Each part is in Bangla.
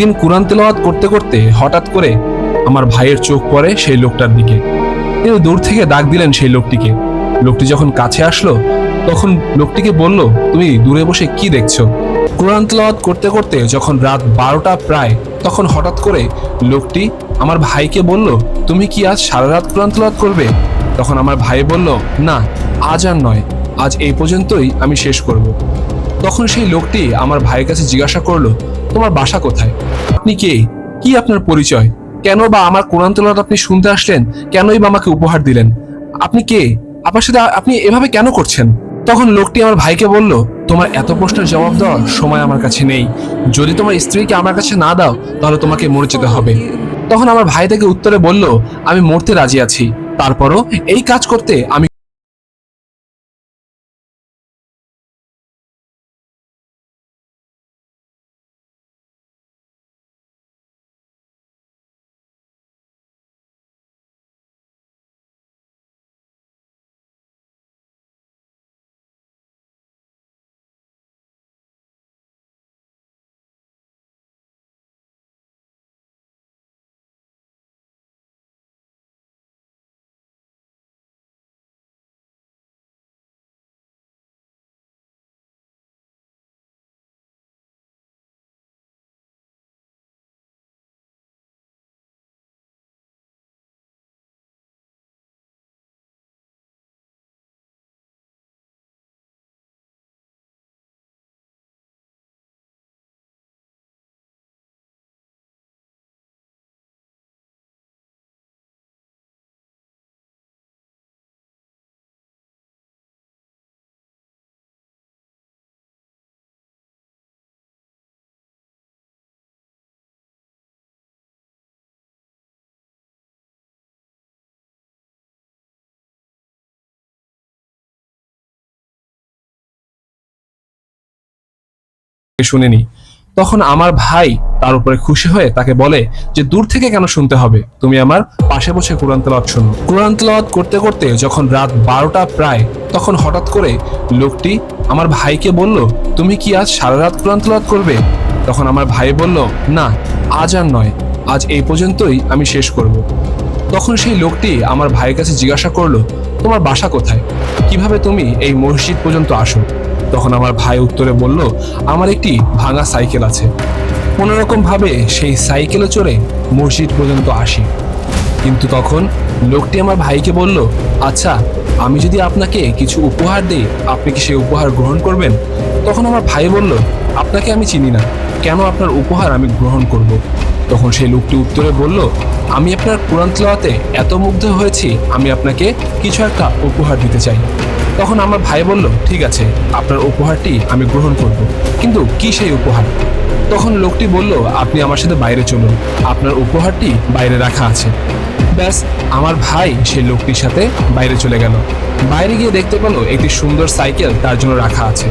একদিন কোরআন তেলাওয়াত করতে করতে হঠাৎ করে আমার ভাইয়ের চোখ পড়ে সেই লোকটার দিকে। তিনি দূর থেকে ডাক দিলেন সেই লোকটিকে। লোকটি যখন কাছে আসলো, তখন লোকটিকে বলল, তুমি দূরে বসে কি দেখছ? কোরআন তেলাওয়াত করতে করতে যখন রাত বারোটা প্রায়, তখন হঠাৎ করে লোকটি আমার ভাইকে বলল, তুমি কি আজ সারা রাত কোরআন তেলাওয়াত করবে? তখন আমার ভাই বলল, না, আজ আর নয়। আজ এই পর্যন্তই আমি শেষ করব। তখন সেই লোকটি আমার ভাইয়ের কাছে জিজ্ঞাসা করল তোমার বাসা কোথায়? আপনি কে? কি আপনার পরিচয়? কেন বা আমার কোরআন তেলাওয়াত আপনি শুনতে আসলেন? কেনই বা আমাকে উপহার দিলেন? আপনি কে? আপনার সাথে আপনি এভাবে কেন করছেন? তখন লোকটি আমার ভাইকে বলল, তোমার এত প্রশ্নের জবাব দেওয়ার সময় আমার কাছে নেই। যদি তোমার স্ত্রীকে আমার কাছে না দাও, তাহলে তোমাকে মরে যেতে হবে। তখন আমার ভাই তাকে উত্তরে বলল, আমি মরতে রাজি আছি। তারপরও এই কাজ করতে আমি শুনিনি। তখন আমার ভাই তার উপরে খুশি হয়ে তাকে বলে যে, দূর থেকে কেন শুনতে হবে? তুমি আমার পাশে বসে কোরআন তেলাওয়াত শোনো। কোরআন তেলাওয়াত করতে করতে যখন রাত বারোটা প্রায়, তখন হঠাৎ করে লোকটি আমার ভাইকে বলল, তুমি কি আজ সারা রাত কোরআন তেলাওয়াত করবে? তখন আমার ভাই বলল, না, আজ আর নয়। আজ এই পর্যন্তই আমি শেষ করব। তখন সেই লোকটি আমার ভাইয়ের কাছে জিজ্ঞাসা করল, তোমার বাসা কোথায়? কীভাবে তুমি এই মসজিদ পর্যন্ত আসো? তখন আমার ভাই উত্তরে বলল, আমার একটি ভাঙা সাইকেল আছে। কোনোরকম ভাবে সেই সাইকেলে চড়ে মসজিদ পর্যন্ত আসি। কিন্তু তখন লোকটি আমার ভাইকে বলল আচ্ছা আমি যদি আপনাকে কিছু উপহার দিই, আপনি কি সেই উপহার গ্রহণ করবেন? তখন আমার ভাই বলল, আপনাকে আমি চিনি না। কেন আপনার উপহার আমি গ্রহণ করব? তখন সেই লোকটি উত্তরে বলল, আমি আপনার কোরআন তেলাওয়াতে এত মুগ্ধ হয়েছি, আমি আপনাকে কিছু একটা উপহার দিতে চাই। তখন আমার ভাই বলল, ঠিক আছে, আপনার উপহারটি আমি গ্রহণ করব। কিন্তু কি সেই উপহার? তখন লোকটি বলল, আপনি আমার সাথে বাইরে চলুন। আপনার উপহারটি বাইরে রাখা আছে। ব্যাস, আমার ভাই সেই লোকটির সাথে বাইরে চলে গেল। বাইরে গিয়ে দেখতে পেল একটি সুন্দর সাইকেল তার জন্য রাখা আছে।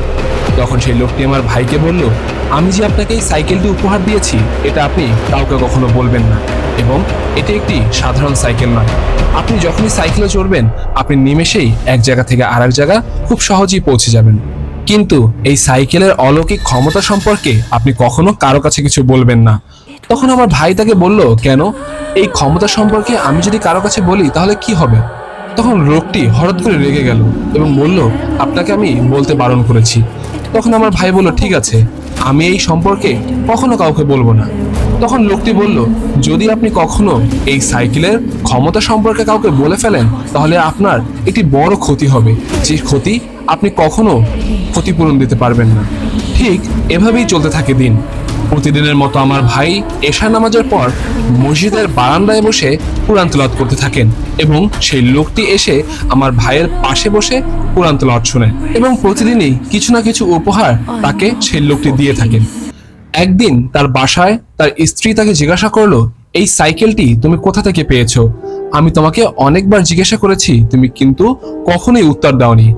তখন সেই লোকটি আমার ভাইকে বলল, আমি যে আপনাকে এই সাইকেলটি উপহার দিয়েছি, এটা আপনি কাউকে কখনো বলবেন না। এবং এটি একটি সাধারণ সাইকেল নয়। আপনি যখনই সাইকেলে চড়বেন, আপনি নিমেষেই এক জায়গা থেকে আরেক জায়গা খুব সহজেই পৌঁছে যাবেন। কিন্তু এই সাইকেলের অলৌকিক ক্ষমতা সম্পর্কে আপনি কখনো কারও কাছে কিছু বলবেন না। তখন আমার ভাই তাকে বলল, কেন? এই ক্ষমতা সম্পর্কে আমি যদি কারও কাছে বলি, তাহলে কি হবে? তখন লোকটি হঠাৎ করে রেগে গেল এবং বলল, আপনাকে আমি বলতে বারণ করেছি। তখন আমার ভাই বলল, ঠিক আছে, আমি এই সম্পর্কে কখনো কাউকে বলব না। তখন লোকটি বলল, যদি আপনি কখনো এই সাইকেলের ক্ষমতা সম্পর্কে কাউকে বলে ফেলেন, তাহলে আপনার একটি বড় ক্ষতি হবে। যে ক্ষতি আপনি কখনো ক্ষতিপূরণ দিতে পারবেন না। ঠিক এভাবেই চলতে থাকে দিন। প্রতিদিনের মতো আমার ভাই এশা নামাজের পর মসজিদের বারান্দায় বসে কোরআন তেলাওয়াত করতে থাকেন এবং সেই লোকটি এসে আমার ভাইয়ের পাশে বসে কোরআন তেলাওয়াত শোনেন এবং প্রতিদিনই কিছু না কিছু উপহার তাকে সেই লোকটি দিয়ে থাকেন। একদিন তার বাসায় তার স্ত্রী তাকে জিজ্ঞাসা করল, এই সাইকেলটি তুমি কোথা থেকে পেয়েছ? আমি তোমাকে অনেকবার জিজ্ঞাসা করেছি, তুমি কিন্তু কখনোই উত্তর দাওনি।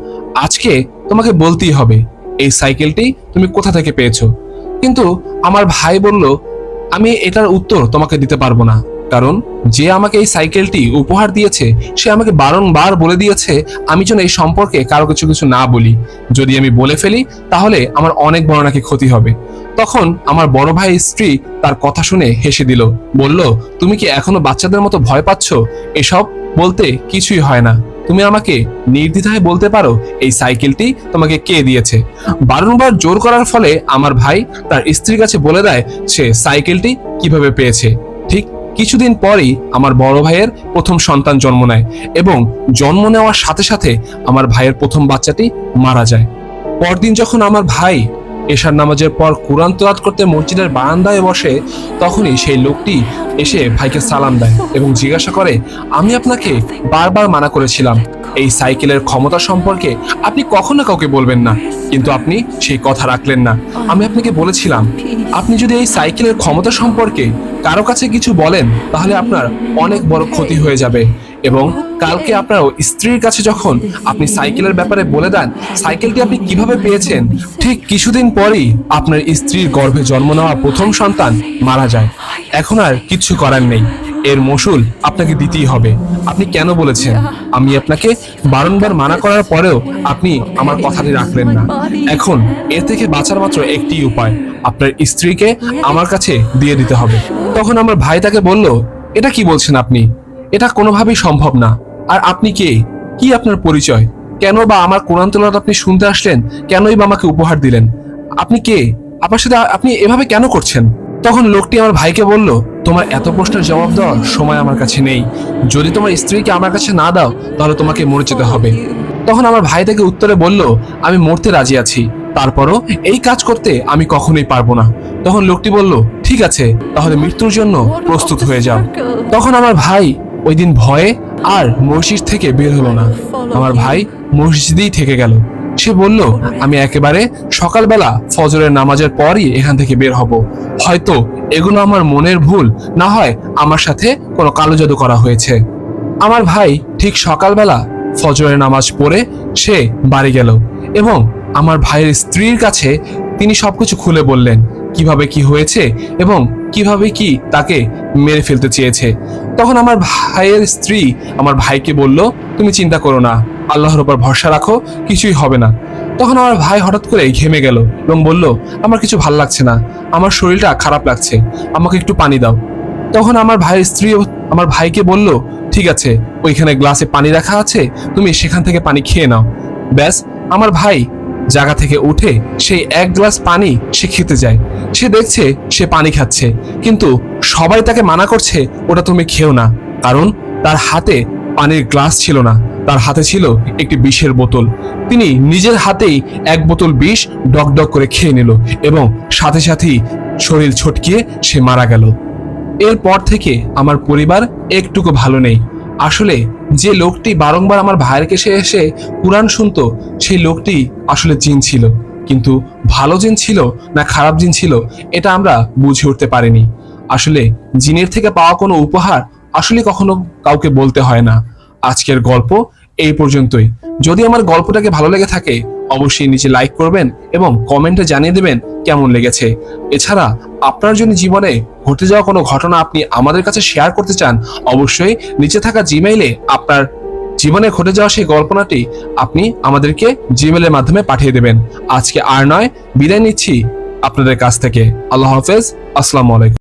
আজকে তোমাকে বলতেই হবে, এই সাইকেলটি তুমি কোথা থেকে পেয়েছ? কিন্তু আমার ভাই বলল, আমি এটার উত্তর তোমাকে দিতে পারব না। কারণ যে আমাকে এই সাইকেলটি উপহার দিয়েছে, সে আমাকে বারংবার বলে দিয়েছে, আমি যেন এই সম্পর্কে কারও কিছু কিছু না বলি। যদি আমি বলে ফেলি, তাহলে আমার অনেক বড় নাকি ক্ষতি হবে। তখন আমার বড় ভাই স্ত্রী তার কথা শুনে হেসে দিল, বলল, তুমি কি এখনও বাচ্চাদের মতো ভয় পাচ্ছ? এসব বলতে কিছুই হয় না। তুমি আমাকে নির্দ্বিধায় বলতে পারো, এই সাইকেলটি তোমাকে কে দিয়েছে? বারংবার জোর করার ফলে আমার ভাই তার স্ত্রীর কাছে বলে দেয়, সে সাইকেলটি কীভাবে পেয়েছে? ঠিক কিছুদিন পরেই আমার বড় ভাইয়ের প্রথম সন্তান জন্ম নেয় এবং জন্ম নেওয়ার সাথে সাথে আমার ভাইয়ের প্রথম বাচ্চাটি মারা যায়। পরদিন যখন আমার ভাই এশার নামাজের পর কোরআন তোয়াত করতে মসজিদের বারান্দায় বসে তখনই সেই লোকটি এসে ভাইকে সালাম দেয় এবং জিজ্ঞাসা করে, আমি আপনাকে বারবার মানা করেছিলাম। এই সাইকেলের ক্ষমতা সম্পর্কে আপনি কখনো কাউকে বলবেন না। কিন্তু আপনি সেই কথা রাখলেন না। আমি আপনাকে বলেছিলাম, আপনি যদি এই সাইকেলের ক্ষমতা সম্পর্কে কারও কাছে কিছু বলেন, তাহলে আপনার অনেক বড় ক্ষতি হয়ে যাবে। এবং কালকে আপনার স্ত্রীর কাছে যখন আপনি সাইকেলের ব্যাপারে বলে দেন, সাইকেলটি আপনি কীভাবে পেয়েছেন? ঠিক কিছুদিন পরেই আপনার স্ত্রীর গর্ভে জন্ম নেওয়া প্রথম সন্তান মারা যায়। এখন আর কিছু করার নেই। এর মসুল আপনাকে দিতেই হবে। আপনি কেন বলেছেন? আমি আপনাকে বারংবার মানা করার পরেও আপনি আমার কথাটি রাখলেন না। এখন এর থেকে বাঁচার মাত্র একটি উপায়, আপনার স্ত্রীকে আমার কাছে দিয়ে দিতে হবে। তখন আমার ভাই তাকে বলল, এটা কি বলছেন আপনি? এটা কোনোভাবেই সম্ভব না। আর আপনি কে? কি আপনার পরিচয়? কেন বা আমার কোরআন তেলাওয়াত আপনি শুনতে আসলেন? কেনই বা আমাকে উপহার দিলেন? আপনি কে? আপনার সাথে আপনি এভাবে কেন করছেন? তখন লোকটি আমার ভাইকে বলল, তোমার এত প্রশ্নের জবাব দেওয়ার সময় আমার কাছে নেই। যদি তোমার স্ত্রীকে আমার কাছে না দাও, তাহলে তোমাকে মরে যেতে হবে। তখন আমার ভাই তাকে উত্তরে বলল, আমি মরতে রাজি আছি। তারপরও এই কাজ করতে আমি কখনোই পারব না। তখন লোকটি বলল, ঠিক আছে, তাহলে মৃত্যুর জন্য প্রস্তুত হয়ে যাও। তখন আমার ভাই ওই দিন ভয়ে আর মসজিদ থেকে বের হলো না। আমার ভাই মসজিদেই থেকে গেল। সে বলল, আমি একেবারে সকালবেলা ফজরের নামাজের পরই এখান থেকে বের হব। হয়তো এগুলো আমার মনের ভুল, না হয় আমার সাথে কোনো কালো জাদু করা হয়েছে। আমার ভাই ঠিক সকালবেলা ফজরের নামাজ পড়ে সে বাড়ি গেল এবং আমার ভাইয়ের স্ত্রীর কাছে তিনি সবকিছু খুলে বললেন কীভাবে কি হয়েছে এবং কীভাবে কি তাকে মেরে ফেলতে চেয়েছে। তখন আমার ভাইয়ের স্ত্রী আমার ভাইকে বলল, তুমি চিন্তা করো না, আল্লাহর উপর ভরসা রাখো, কিছুই হবে না। তখন আমার ভাই হঠাৎ করে ঘেমে গেল এবং বলল, আমার কিছু ভালো লাগছে না, আমার শরীরটা খারাপ লাগছে, আমাকে একটু পানি দাও। তখন আমার ভাইয়ের স্ত্রী আমার ভাইকে বলল, ঠিক আছে, ওইখানে গ্লাসে পানি রাখা আছে, তুমি সেখান থেকে পানি খেয়ে নাও। ব্যাস, আমার ভাই জায়গা থেকে উঠে সেই এক গ্লাস পানি সে খেতে যায়। সে দেখছে সে পানি খাচ্ছে, কিন্তু সবাই তাকে মানা করছে, ওটা তুমি খেও না। কারণ তার হাতে পানির গ্লাস ছিল না, তার হাতে ছিল একটি বিষের বোতল। তিনি নিজের হাতেই এক বোতল বিষ ডক ডক করে খেয়ে নিল এবং সাথে সাথেই শরীর ছটকিয়ে সে মারা গেল। এরপর থেকে আমার পরিবার একটুকু ভালো নেই। আসলে যে লোকটি বারংবার আমার ভাইয়ের কাছে এসে কোরআন শুনত, সেই লোকটি আসলে চিন ছিল। কিন্তু ভালো জিন ছিল না খারাপ জিন ছিল, এটা আমরা বুঝে উঠতে পারিনি। আসলে জিনের থেকে পাওয়া কোনো উপহার আসলে কখনো কাউকে বলতে হয় না। আজকের গল্প এই পর্যন্তই। যদি আমার গল্পটাকে ভালো লেগে থাকে, অবশ্যই নিচে লাইক করবেন এবং কমেন্টে জানিয়ে দেবেন কেমন লেগেছে। এছাড়া আপনার যদি জীবনে ঘটে যাওয়া কোনো ঘটনা আপনি আমাদের কাছে শেয়ার করতে চান, অবশ্যই নিচে থাকা জিমেইলে আপনার জীবনে ঘটে যাওয়া সেই গল্পনাটি আপনি আমাদেরকে জিমেলের মাধ্যমে পাঠিয়ে দেবেন। আজকে আর নয়, বিদায় নিচ্ছি আপনাদের কাছ থেকে। আল্লাহ হাফেজ, আসসালামু আলাইকুম।